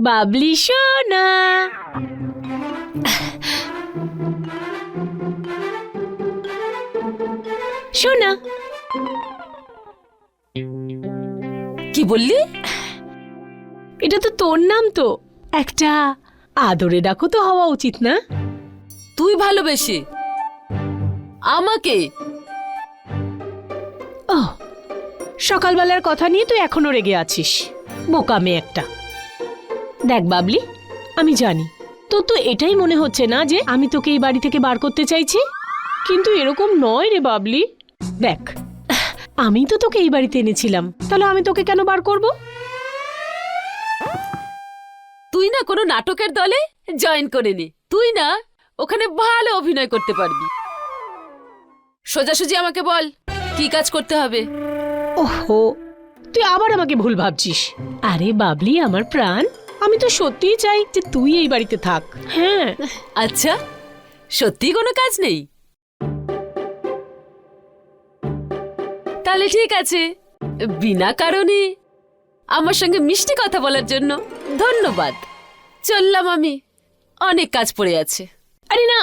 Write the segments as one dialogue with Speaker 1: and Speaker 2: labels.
Speaker 1: বাবলি সোনা। সোনা।
Speaker 2: কি বললি?
Speaker 1: এটা তো তোর নাম তো। একটা আদরে ডাকো তো হওয়া উচিত না।
Speaker 2: তুই ভালোবেসে। আমাকে।
Speaker 1: ও সকালবেলার কথা নিয়ে তুই এখনও রেগে আছিস। বোকামে একটা। দেখ বাবলি আমি জানি। তোর তো এটাই মনে হচ্ছে না যে আমি তোকে এই বাড়ি থেকে বার করতে চাইছি? কিন্তু এরকম নয় রে বাবলি। দেখ আমি তো তোকে এই বাড়িতে এনেছিলাম। তাহলে আমি তোকে কেন বার করব?
Speaker 2: তুই না কোনো নাটকের দলে জয়েন করে নি। তুই না ওখানে ভালো অভিনয় করতে পারবি। সোজাসুজি আমাকে বল কি কাজ করতে হবে?
Speaker 1: ওহো তুই আবার আমাকে ভুল ভাবছিস। আরে বাবলি আমার প্রাণ। আমি তো সত্যিই চাই যে তুই এই বাড়িতে থাক। হ্যাঁ।
Speaker 2: আচ্ছা সত্যি কোনো কাজ নেই? তাহলে ঠিক আছে বিনা কারণে আমার সঙ্গে মিষ্টি কথা বলার জন্য ধন্যবাদ। চললাম আমি। অনেক কাজ পড়ে আছে।
Speaker 1: আরে না।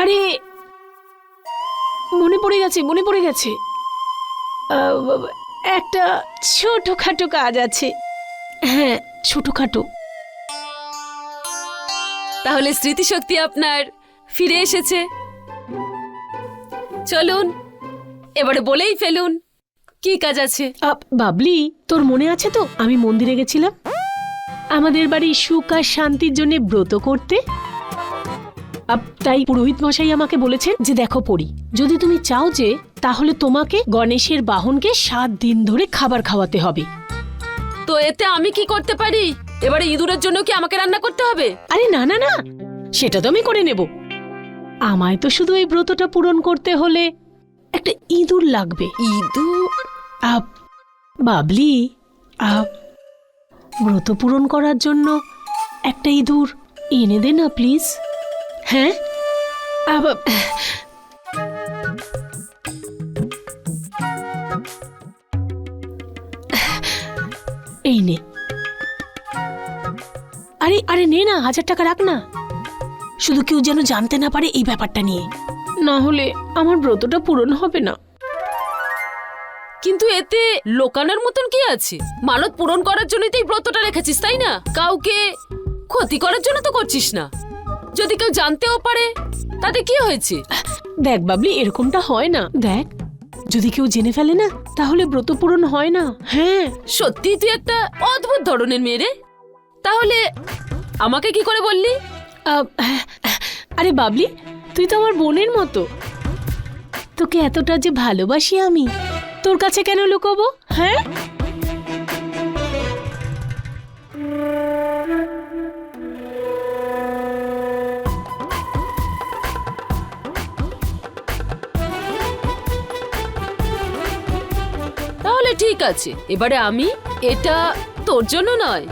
Speaker 1: আরে, মনে পড়ে গেছে, মনে পড়ে গেছে। একটা ছোটখাটো কাজ আছে। হ্যাঁ ছোটখাটো।
Speaker 2: তাহলে স্মৃতিশক্তি আপনার ফিরে এসেছে। চলুন, এবারে বলেই ফেলুন, কি কাজ আছে?
Speaker 1: বাবলি, তোর মনে আছে তো? আমি মন্দিরে গেছিলাম। আমাদের বাড়ি সুখ আর শান্তির জন্য ব্রত করতে? তাই পুরোহিত মশাই আমাকে বলেছেন যে দেখো পড়ি যদি তুমি চাও যে তাহলে তোমাকে গণেশের বাহনকে সাত দিন ধরে খাবার খাওয়াতে হবে।
Speaker 2: তো এতে আমি কি করতে পারি? এবারে ইঁদুরের জন্য কি আমাকে রান্না করতে হবে?
Speaker 1: আরে না না না সেটা তো আমি করে নেব। আমায় তো শুধু এই ব্রতটা পূরণ করতে হলে একটা ইঁদুর লাগবে।
Speaker 2: ইঁদুর?
Speaker 1: আপ বাবলি আপ ব্রত পূরণ করার জন্য একটা ইঁদুর এনে দে না, প্লিজ। হ্যাঁ? এই নে। আরে আরে নে না, হাজার টাকা রাখ না। শুধু কেউ যেন জানতে না পারে এই ব্যাপারটা নিয়ে। না হলে আমার ব্রতটা পূরণ হবে না।
Speaker 2: কিন্তু এতে লোকানোর মতন কি আছে? মানত পূরণ করার জন্যই তো এই ব্রতটা রেখেছিস তাই না? কাউকে ক্ষতি করার জন্য তো করছিস না। যদি কেউ জানতেও পারে তাতে কি হয়েছে?
Speaker 1: দেখ বাবলি এরকমটা হয় না। দেখ যদি কেউ জেনে ফেলে না তাহলে ব্রত পূরণ হয় না। হ্যাঁ।
Speaker 2: সত্যি তুই একটা অদ্ভুত ধরনের মেয়ে রে। তাহলে আমাকে কি করে বললি?
Speaker 1: আহ, আরে বাবলি তুই তো আমার বোনের মতো। তোকে এতটা যে ভালোবাসি আমি। তোর কাছে কেন লুকোবো হ্যাঁ?
Speaker 2: তাহলে ঠিক আছে, এবারে আমি এটা তোর জন্য নয়।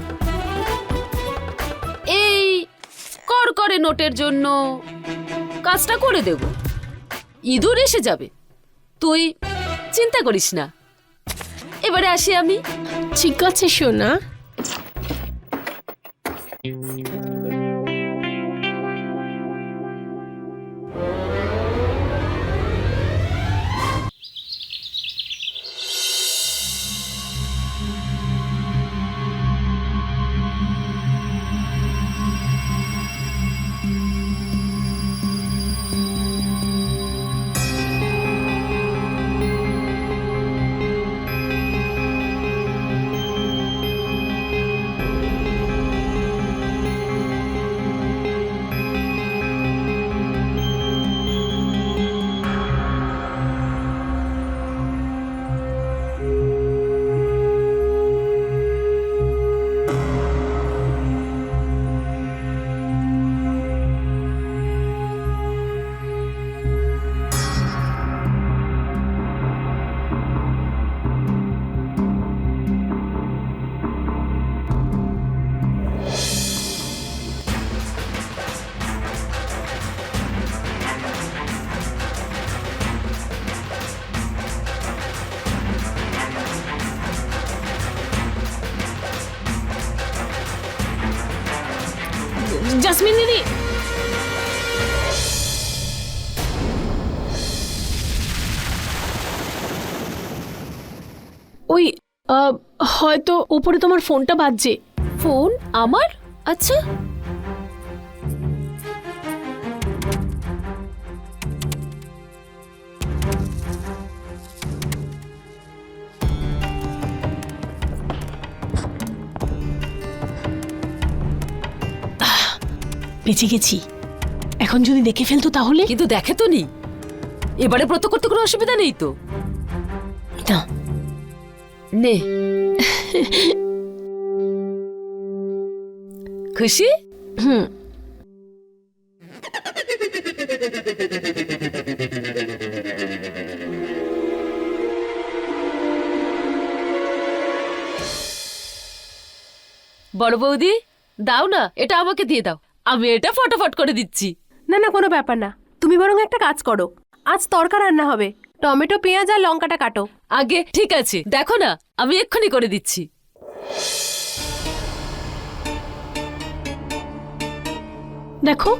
Speaker 2: এই কর করে নোটের জন্য কাজটা করে দেব। ইঁদুর এসে যাবে। তুই চিন্তা করিস না। এবারে আসি আমি।
Speaker 1: ঠিক আছে সোনা। দিদি ওই আহ, হয়তো উপরে তোমার ফোনটা বাজছে।
Speaker 2: ফোন? আমার? আচ্ছা।
Speaker 1: বেঁচে গেছি। এখন যদি দেখে ফেলতো তাহলে?
Speaker 2: কিন্তু দেখে তো নি। এবারে ব্রত করতে কোনো অসুবিধা নেই তো?
Speaker 1: না।
Speaker 2: নে। খুশি?
Speaker 1: হুম।
Speaker 2: বড় বৌদি দাও না এটা আমাকে দিয়ে দাও। আমি এটা ফটাফট করে দিচ্ছি।
Speaker 3: না না কোনো ব্যাপার না। তুমি বরং একটা কাজ করো। আজ তরকা রান্না হবে। টমেটো পেঁয়াজ আর লঙ্কাটা কাটো।
Speaker 2: আগে ঠিক আছে। দেখো না আমি এক্ষুনি করে দিচ্ছি।
Speaker 1: দেখো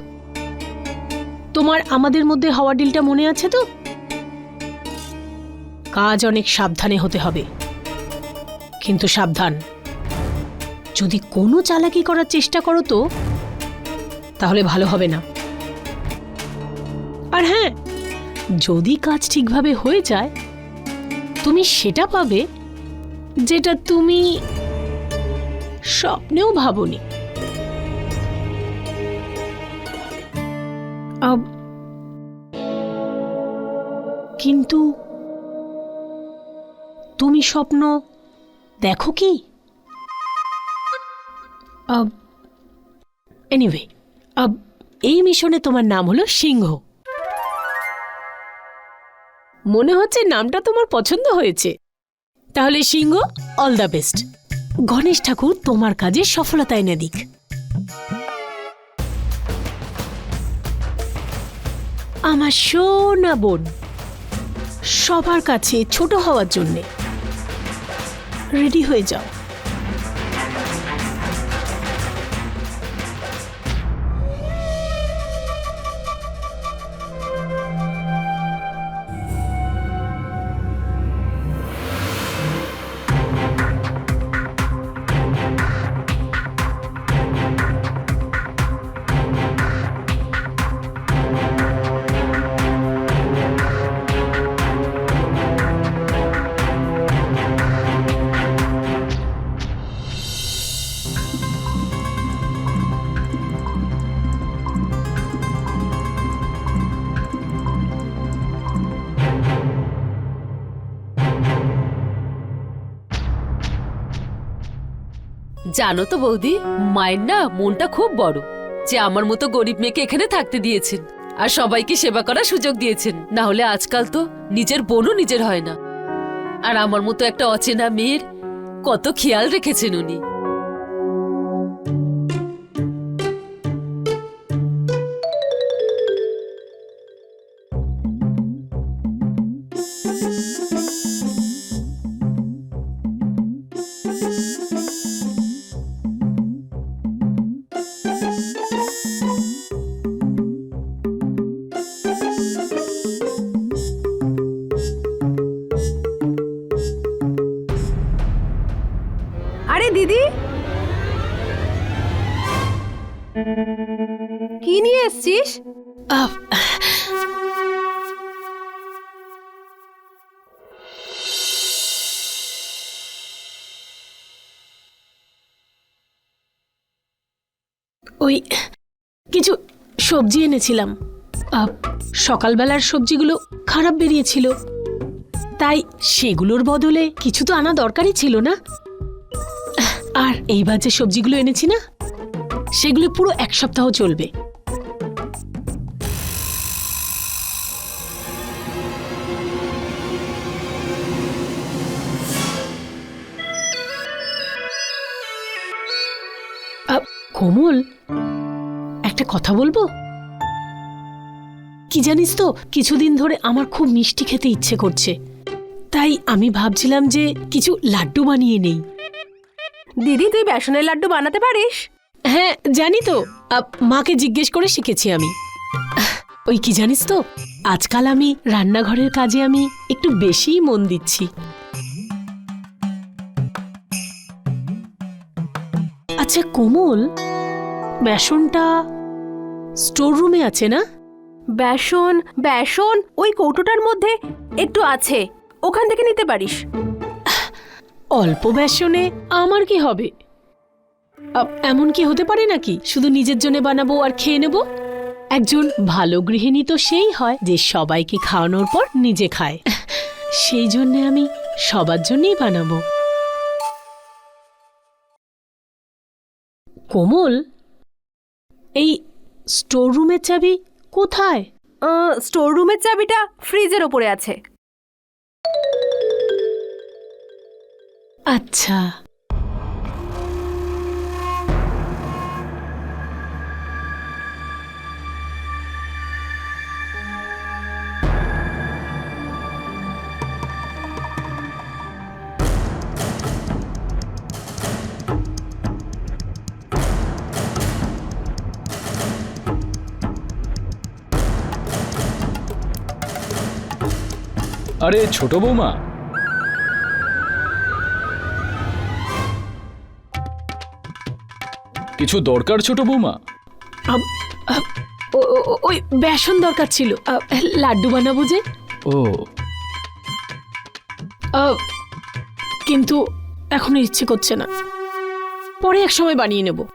Speaker 1: তোমার আমাদের মধ্যে হওয়া ডিলটা মনে আছে তো? কাজ অনেক সাবধানে হতে হবে। কিন্তু সাবধান। যদি কোনো চালাকি করার চেষ্টা করো তো তাহলে ভালো হবে না। আর হ্যাঁ যদি কাজ ঠিকভাবে হয়ে যায়, তুমি সেটা পাবে যেটা তুমি স্বপ্নেও ভাবনি। কিন্তু তুমি স্বপ্ন দেখো কি? এনিওয়ে এই মিশনে তোমার নাম হলো সিংহ। মনে হচ্ছে নামটা তোমার পছন্দ হয়েছে। তাহলে Singha all the best Ganesh ঠাকুর তোমার কাজে সফলতা এনে দিক। আমার সোনা বোন, সবার কাছে ছোট হওয়ার জন্যে। রেডি হয়ে যাও।
Speaker 2: জানো তো বৌদি, মায়ের না মনটা খুব বড়। যে আমার মতো গরিব মেয়েকে এখানে থাকতে দিয়েছেন আর সবাইকে সেবা করার সুযোগ দিয়েছেন, না হলে আজকাল তো নিজের বোনও নিজের হয় না। আর আমার মতো একটা অচেনা মেয়ের কত খেয়াল রেখেছেন উনি।
Speaker 3: কি নিয়ে এসছিস?
Speaker 1: ওই কিছু সবজি এনেছিলাম। সকালবেলার সবজিগুলো খারাপ বেরিয়েছিল। তাই সেগুলোর বদলে কিছু তো আনা দরকারই ছিল না? আর এইবার যে সবজিগুলো এনেছি না সেগুলো পুরো এক সপ্তাহ চলবে। কোমল, একটা কথা বলব? কি জানিস তো, কিছুদিন ধরে আমার খুব মিষ্টি খেতে ইচ্ছে করছে। তাই আমি ভাবছিলাম যে কিছু লাড্ডু বানিয়ে নেই।
Speaker 3: দিদি, তুই বেসনের লাড্ডু বানাতে পারিস?
Speaker 1: হ্যাঁ জানি তো। আ, মাকে জিজ্ঞেস করে শিখেছি আমি। ওই কি জানিস তো? আজকাল আমি রান্নাঘরের কাজে আমি একটু বেশিই মন দিচ্ছি। আচ্ছা কোমল বেসনটা স্টোর রুমে আছে না?
Speaker 3: বেসন বেসন ওই কৌটোটার মধ্যে একটু আছে। ওখান থেকে নিতে পারিস।
Speaker 1: অল্প বেসনে আমার কি হবে? এমন কি হতে পারে নাকি? শুধু নিজের জন্য বানাবো আর খেয়ে নেব? একজন ভালো গৃহিণী তো সেই হয় যে সবাইকে খাওয়ানোর পর নিজে খায়। সেই জন্য আমি সবার জন্যই বানাবো। কোমল এই স্টোর রুমের চাবি কোথায়?
Speaker 3: স্টোর রুমের চাবিটা ফ্রিজের ওপরে আছে।
Speaker 1: আচ্ছা।
Speaker 4: আরে ছোট বৌমা। কিছু দরকার ছোট বৌমা?
Speaker 1: আব- আব- ও- ও- ও- ওই বেসন দরকার ছিল। লাড্ডু বানাবো যে।
Speaker 4: ও।
Speaker 1: কিন্তু এখন ইচ্ছে করছে না। পরে এক সময় বানিয়ে নেব।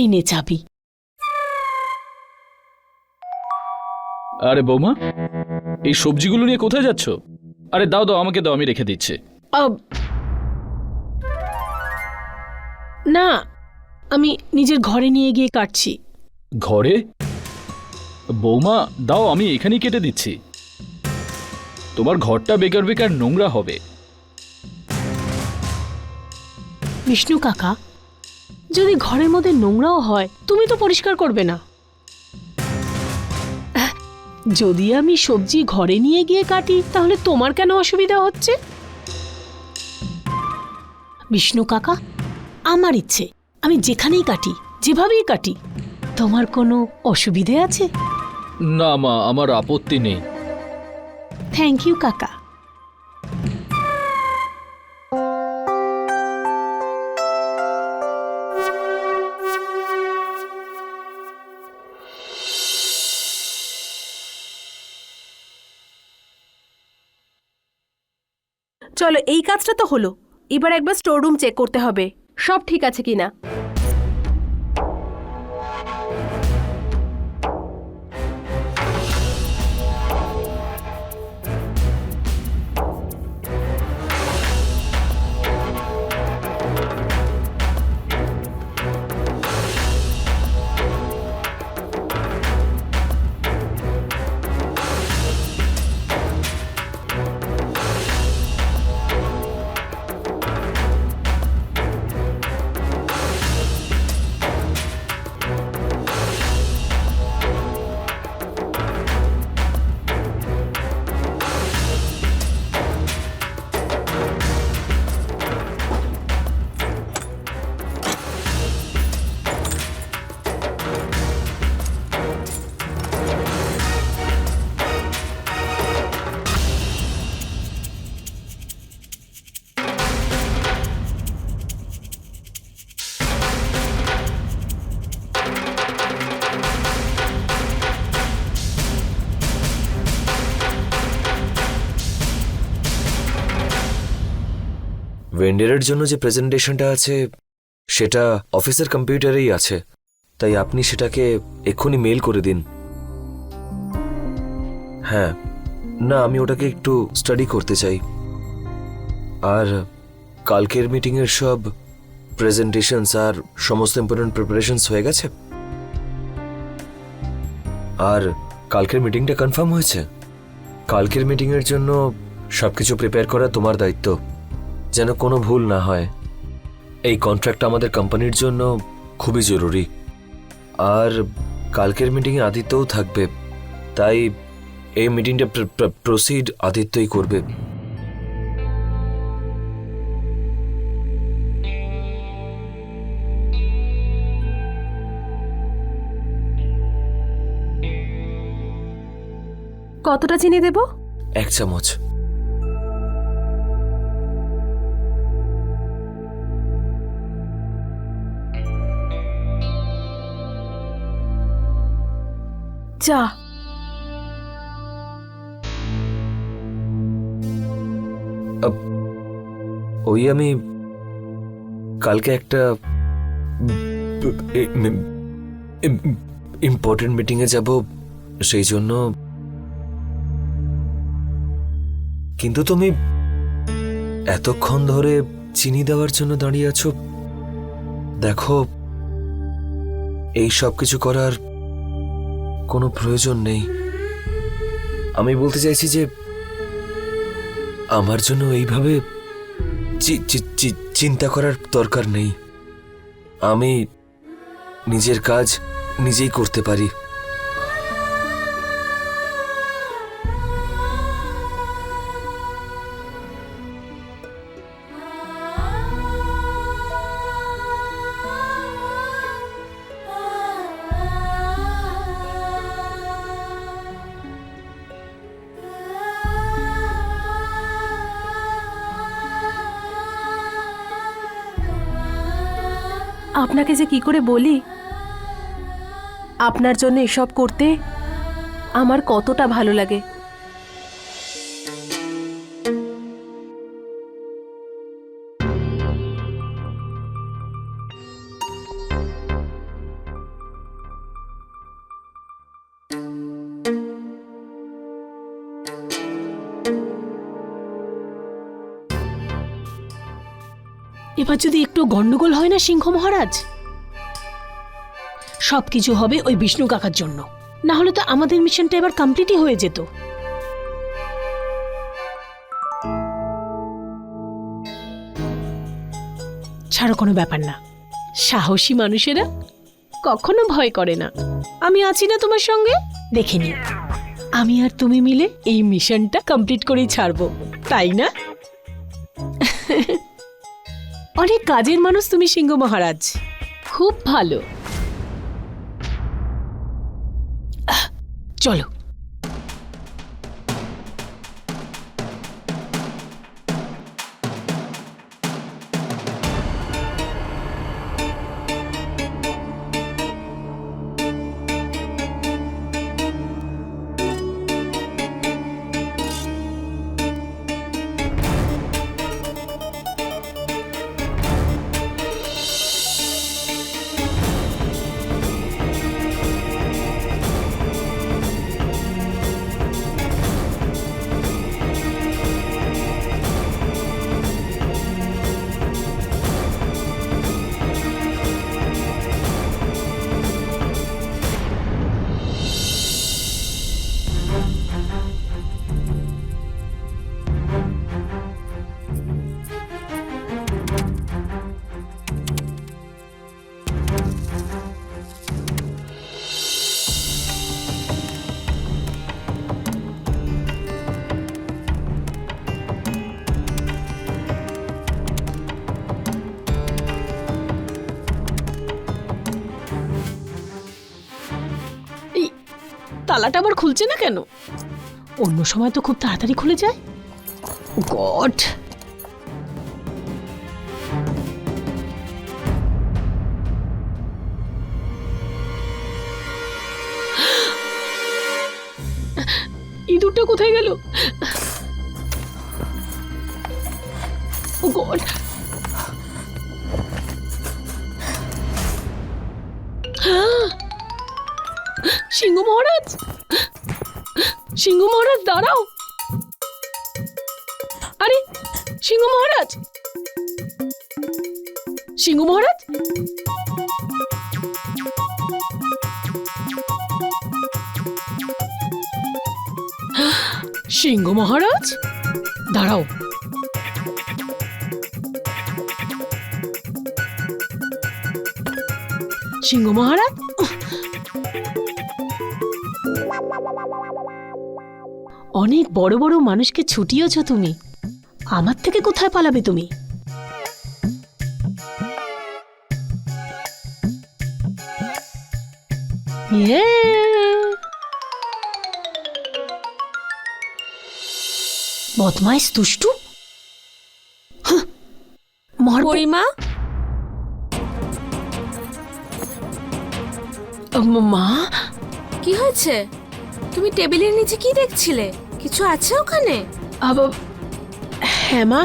Speaker 1: এই নে চাবি
Speaker 4: আরে বৌমা এই সবজিগুলো নিয়ে কোথায় যাচ্ছ? আরে দাও দাও আমাকে দাও আমি রেখে দিচ্ছি।
Speaker 1: না আমি নিজের ঘরে নিয়ে গিয়ে কাটছি।
Speaker 4: ঘরে? বৌমা দাও আমি এখানেই কেটে দিচ্ছি। তোমার ঘরটা বেকার বেকার নোংরা হবে।
Speaker 1: বিষ্ণু কাকা যদি ঘরের মধ্যে নোংরাও হয় তুমি তো পরিষ্কার করবে না। যদি আমি সবজি ঘরে নিয়ে গিয়ে কাটি তাহলে তোমার কেন অসুবিধা হচ্ছে? বিষ্ণু কাকা আমার ইচ্ছে আমি যেখানেই কাটি যেভাবেই কাটি তোমার কোনো অসুবিধে আছে?
Speaker 4: না মা আমার আপত্তি নেই।
Speaker 1: থ্যাংক ইউ কাকা।
Speaker 3: চলো, এই কাজটা তো হলো। এবার একবার স্টোর রুম চেক করতে হবে। সব ঠিক আছে কিনা?
Speaker 5: ভেন্ডারের জন্য যে প্রেজেন্টেশনটা আছে, সেটা অফিসের কম্পিউটারেই আছে। তাই আপনি সেটাকে এক্ষুনি মেল করে দিন। হ্যাঁ না, আমি ওটাকে একটু স্টাডি করতে চাই। আর কালকের মিটিংয়ের সব প্রেজেন্টেশনস আর সমস্ত ইম্পর্টেন্ট প্রিপারেশনস হয়ে গেছে? আর কালকের মিটিংটা কনফার্ম হয়েছে? কালকের মিটিংয়ের জন্য সবকিছু প্রিপেয়ার করা তোমার দায়িত্ব। যেন কোনো ভুল না হয়। এই কন্ট্রাক্ট আমাদের কোম্পানির জন্য খুবই জরুরি। আর কালকের মিটিংয়ে আদিত্যও থাকবে তাই এই মিটিংটা প্রসিড আদিত্যই করবে।
Speaker 3: কতটা চিনি দেব?
Speaker 5: এক চামচ।
Speaker 3: চা
Speaker 5: ওই আমি কালকে একটা ইম্পর্টেন্ট মিটিংয়ে যাব, সেই জন্য। কিন্তু তুমি এতক্ষণ ধরে চিনি দেওয়ার জন্য দাঁড়িয়ে আছো, দেখো, এই সব কিছু করার কোনো প্রয়োজন নেই। আমি বলতে চাইছি যে, আমার জন্য এইভাবে চিন্তা করার দরকার নেই। আমি নিজের কাজ নিজেই করতে পারি।
Speaker 3: আপনাকে যে কি করে বলি? আপনার জন্য এসব করতে আমার কতটা ভালো লাগে।
Speaker 1: এবার যদি একটু গন্ডগোল হয় না সিংহ মহারাজ? সবকিছু হবে ওই বিষ্ণু কাকার জন্য। না হলে তো আমাদের মিশনটা এবার কমপ্লিটই হয়ে যেত। ছাড়ো, কোনো ব্যাপার না। সাহসী মানুষেরা কখনো ভয় করে না। আমি আছি না তোমার সঙ্গে? দেখে নিও। আমি আর তুমি মিলে এই মিশনটা কমপ্লিট করেই ছাড়বো। তাই না? অনেক কাজের মানুষ তুমি সিংহ মহারাজ। খুব ভালো। চলো। তালাটা আবার খুলছে না কেন? অন্য সময় তো খুব তাড়াতাড়ি খুলে যায়। গড। ইঁদুরটা কোথায় গেল? গড। সিংহ মহারাজ! সিংহ মহারাজ দাঁড়াও। আরে সিংহ মহারাজ। সিংহ মহারাজ? সিংহ মহারাজ? দাঁড়াও। সিংহ মহারাজ? অনেক বড় বড় মানুষকে ছুটিয়েছ তুমি। আমার থেকে কোথায় পালাবে তুমি? ইয়ে। বদমাইশ।
Speaker 2: পরিমা?
Speaker 1: আম, মা?
Speaker 6: কি হয়েছে? তুমি টেবিলের নিচে কি দেখছিলে? কিছু আছে ওখানে?
Speaker 1: হ্যাঁ মা